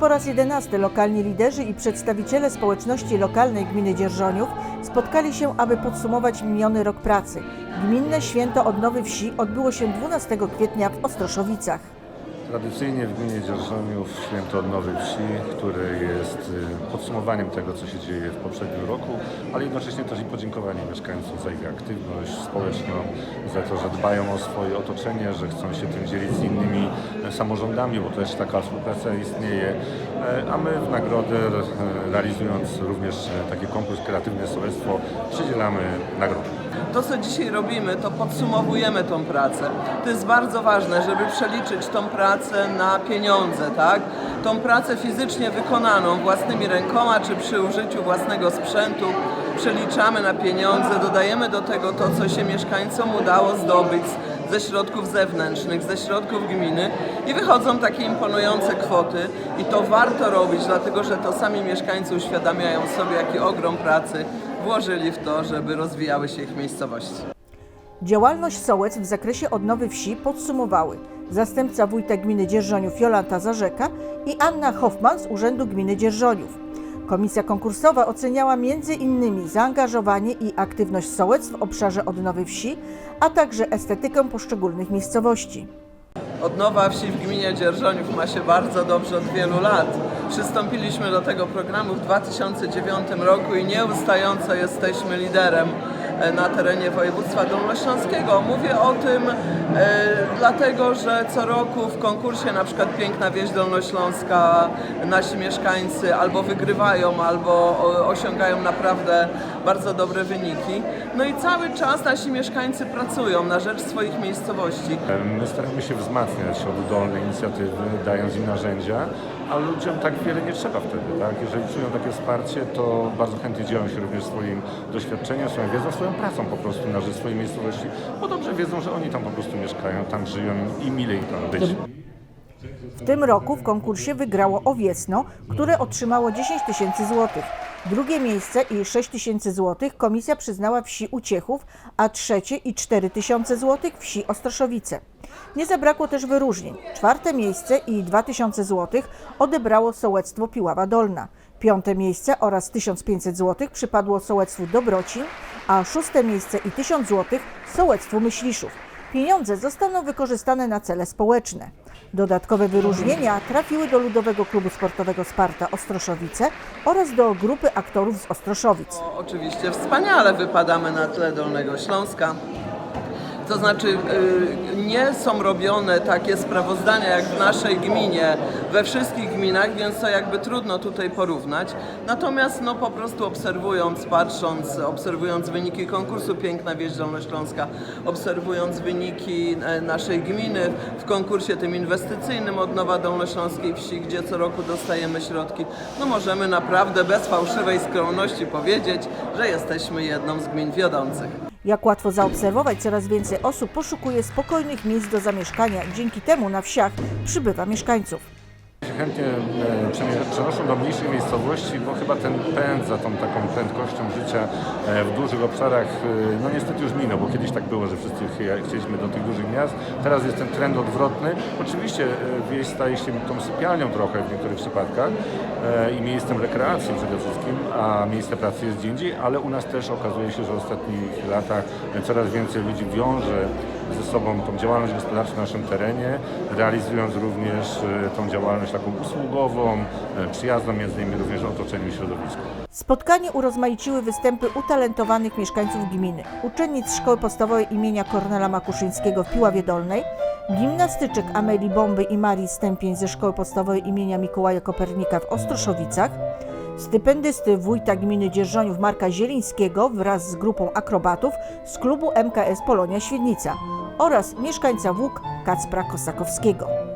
po raz jedenasty lokalni liderzy i przedstawiciele społeczności lokalnej gminy Dzierżoniów spotkali się, aby podsumować miniony rok pracy. Gminne Święto Odnowy Wsi odbyło się 12 kwietnia w Ostroszowicach. Tradycyjnie w gminie Dzierżoniów święto odnowy wsi, które jest y, podsumowaniem tego, co się dzieje w poprzednim roku, ale jednocześnie też i podziękowanie mieszkańcom za ich aktywność społeczną, za to, że dbają o swoje otoczenie, że chcą się tym dzielić z innymi e, samorządami, bo też taka współpraca istnieje. E, A my w nagrodę, e, realizując również taki konkurs Kreatywne Sołectwo, przydzielamy nagrody. To, co dzisiaj robimy, to podsumowujemy tą pracę. To jest bardzo ważne, żeby przeliczyć tą pracę na pieniądze, tak? Tą pracę fizycznie wykonaną własnymi rękoma czy przy użyciu własnego sprzętu przeliczamy na pieniądze, dodajemy do tego to, co się mieszkańcom udało zdobyć ze środków zewnętrznych, ze środków gminy i wychodzą takie imponujące kwoty i to warto robić, dlatego że to sami mieszkańcy uświadamiają sobie, jaki ogrom pracy włożyli w to, żeby rozwijały się ich miejscowości. Działalność sołec w zakresie odnowy wsi podsumowały zastępca wójta gminy Dzierżoniów Jolanta Zarzeka i Anna Hoffman z Urzędu Gminy Dzierżoniów. Komisja konkursowa oceniała m.in. zaangażowanie i aktywność sołec w obszarze odnowy wsi, a także estetykę poszczególnych miejscowości. Odnowa wsi w gminie Dzierżoniów ma się bardzo dobrze od wielu lat. Przystąpiliśmy do tego programu w 2009 roku i nieustająco jesteśmy liderem na terenie województwa dolnośląskiego. Mówię o tym e, dlatego, że co roku w konkursie na przykład Piękna Wieś Dolnośląska nasi mieszkańcy albo wygrywają, albo osiągają naprawdę bardzo dobre wyniki. No i cały czas nasi mieszkańcy pracują na rzecz swoich miejscowości. My staramy się wzmacniać oddolne inicjatywy, dając im narzędzia, a ludziom tak wiele nie trzeba wtedy. Tak? Jeżeli czują takie wsparcie, to bardzo chętnie dzielą się również swoim doświadczeniem, swoją wiedzą, swoją pracą po prostu na rzecz swojej miejscowości, bo dobrze wiedzą, że oni tam po prostu mieszkają, tam żyją i milej tam być. W tym roku w konkursie wygrało Owiesno, które otrzymało 10 tysięcy złotych. Drugie miejsce i 6 tysięcy złotych komisja przyznała wsi Uciechów, a trzecie i 4 tysiące złotych wsi Ostroszowice. Nie zabrakło też wyróżnień. Czwarte miejsce i 2 tysiące złotych odebrało sołectwo Piława Dolna. Piąte miejsce oraz 1500 złotych przypadło sołectwu Dobrocin, a szóste miejsce i 1000 złotych sołectwu Myśliszów. Pieniądze zostaną wykorzystane na cele społeczne. Dodatkowe wyróżnienia trafiły do Ludowego Klubu Sportowego Sparta Ostroszowice oraz do grupy aktorów z Ostroszowic. No, Oczywiście wspaniale wypadamy na tle Dolnego Śląska. To znaczy y, nie są robione takie sprawozdania jak w naszej gminie, we wszystkich gminach, więc to jakby trudno tutaj porównać. Natomiast no po prostu obserwując, patrząc, obserwując wyniki konkursu Piękna Wieś Dolnośląska, obserwując wyniki e, naszej gminy w konkursie tym inwestycyjnym Odnowa Dolnośląskiej Wsi, gdzie co roku dostajemy środki, no możemy naprawdę bez fałszywej skromności powiedzieć, że jesteśmy jedną z gmin wiodących. Jak łatwo zaobserwować, coraz więcej osób poszukuje spokojnych miejsc do zamieszkania. Dzięki temu na wsiach przybywa mieszkańców. chętnie e, przenoszą do mniejszych miejscowości, bo chyba ten pęd za tą taką prędkością życia e, w dużych obszarach, e, no niestety już minął, bo kiedyś tak było, że wszyscy chcieliśmy do tych dużych miast. Teraz jest ten trend odwrotny. Oczywiście e, wieś staje się tą sypialnią trochę w niektórych przypadkach i miejscem rekreacji przede wszystkim, a miejsce pracy jest gdzie indziej, ale u nas też okazuje się, że w ostatnich latach coraz więcej ludzi wiąże ze sobą tą działalność gospodarczą na naszym terenie, realizując również e, tą działalność taką usługową, e, przyjazną między innymi również otoczeniu i środowisku. Spotkanie urozmaiciły występy utalentowanych mieszkańców gminy, uczennic Szkoły Podstawowej imienia Kornela Makuszyńskiego w Piławie Dolnej, gimnastyczek Amelii Bomby i Marii Stępień ze Szkoły Podstawowej imienia Mikołaja Kopernika w Ostroszowicach, stypendysty wójta gminy Dzierżoniów Marka Zielińskiego wraz z grupą akrobatów z klubu MKS Polonia Świdnica oraz mieszkańca Włók Kacpra Kosakowskiego.